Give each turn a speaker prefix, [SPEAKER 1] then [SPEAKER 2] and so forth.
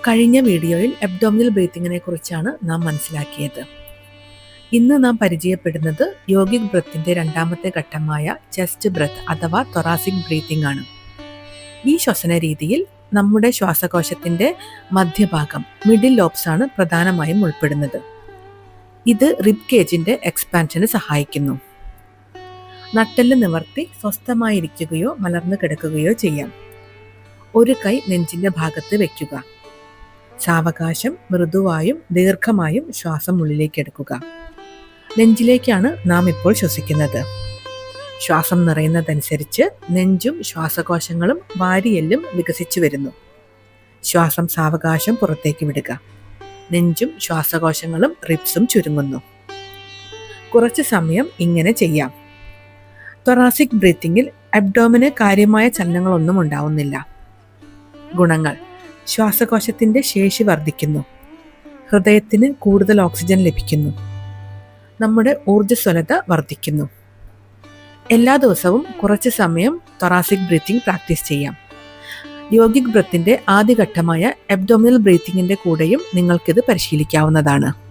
[SPEAKER 1] കഴിഞ്ഞ വീഡിയോയിൽ അബ്ഡോമിനൽ ബ്രീത്തിങ്ങിനെ കുറിച്ചാണ് നാം മനസ്സിലാക്കിയത്. ഇന്ന് നാം പരിചയപ്പെടുന്നത് യോഗിക് ബ്രത്തിന്റെ രണ്ടാമത്തെ ഘട്ടമായ ചെസ്റ്റ് ബ്രത്ത് അഥവാ തൊറാസിക് ബ്രീത്തിംഗ് ആണ്. ഈ ശ്വസന രീതിയിൽ നമ്മുടെ ശ്വാസകോശത്തിന്റെ മധ്യഭാഗം മിഡിൽ ലോബ്സ് ആണ് പ്രധാനമായും ഉൾപ്പെടുന്നത്. ഇത് റിബ് കേജിന്റെ എക്സ്പാൻഷന് സഹായിക്കുന്നു. നട്ടെല്ല് നിവർത്തി സ്വസ്ഥമായിരിക്കുകയോ മലർന്നു കിടക്കുകയോ ചെയ്യാം. ഒരു കൈ നെഞ്ചിന്റെ ഭാഗത്ത് വെക്കുക. സാവകാശം മൃദുവായും ദീർഘമായും ശ്വാസം ഉള്ളിലേക്ക് എടുക്കുക നെഞ്ചിലേക്കാണ് നാം ഇപ്പോൾ ശ്വസിക്കുന്നത്. ശ്വാസം നിറയുന്നതനുസരിച്ച് നെഞ്ചും ശ്വാസകോശങ്ങളും വാരിയെല്ലും വികസിച്ചു വരുന്നു. ശ്വാസം സാവകാശം പുറത്തേക്ക് വിടുക. നെഞ്ചും ശ്വാസകോശങ്ങളും റിപ്സും ചുരുങ്ങുന്നു. കുറച്ച് സമയം ഇങ്ങനെ ചെയ്യാം. തൊറാസിക് ബ്രീത്തിങ്ങിൽ അബ്ഡോമിന് കാര്യമായ ചലനങ്ങളൊന്നും ഉണ്ടാവുന്നില്ല. ഗുണങ്ങൾ. ശ്വാസകോശത്തിന്റെ ശേഷി വർദ്ധിക്കുന്നു. ഹൃദയത്തിന് കൂടുതൽ ഓക്സിജൻ ലഭിക്കുന്നു. നമ്മുടെ ഊർജസ്വലത വർദ്ധിക്കുന്നു. എല്ലാ ദിവസവും കുറച്ച് സമയം തൊറാസിക് ബ്രീത്തിങ് പ്രാക്ടീസ് ചെയ്യാം. യോഗിക് ബ്രത്തിന്റെ ആദ്യഘട്ടമായ എബ്ഡോമിനൽ ബ്രീത്തിങ്ങിന്റെ കൂടെയും നിങ്ങൾക്കിത് പരിശീലിക്കാവുന്നതാണ്.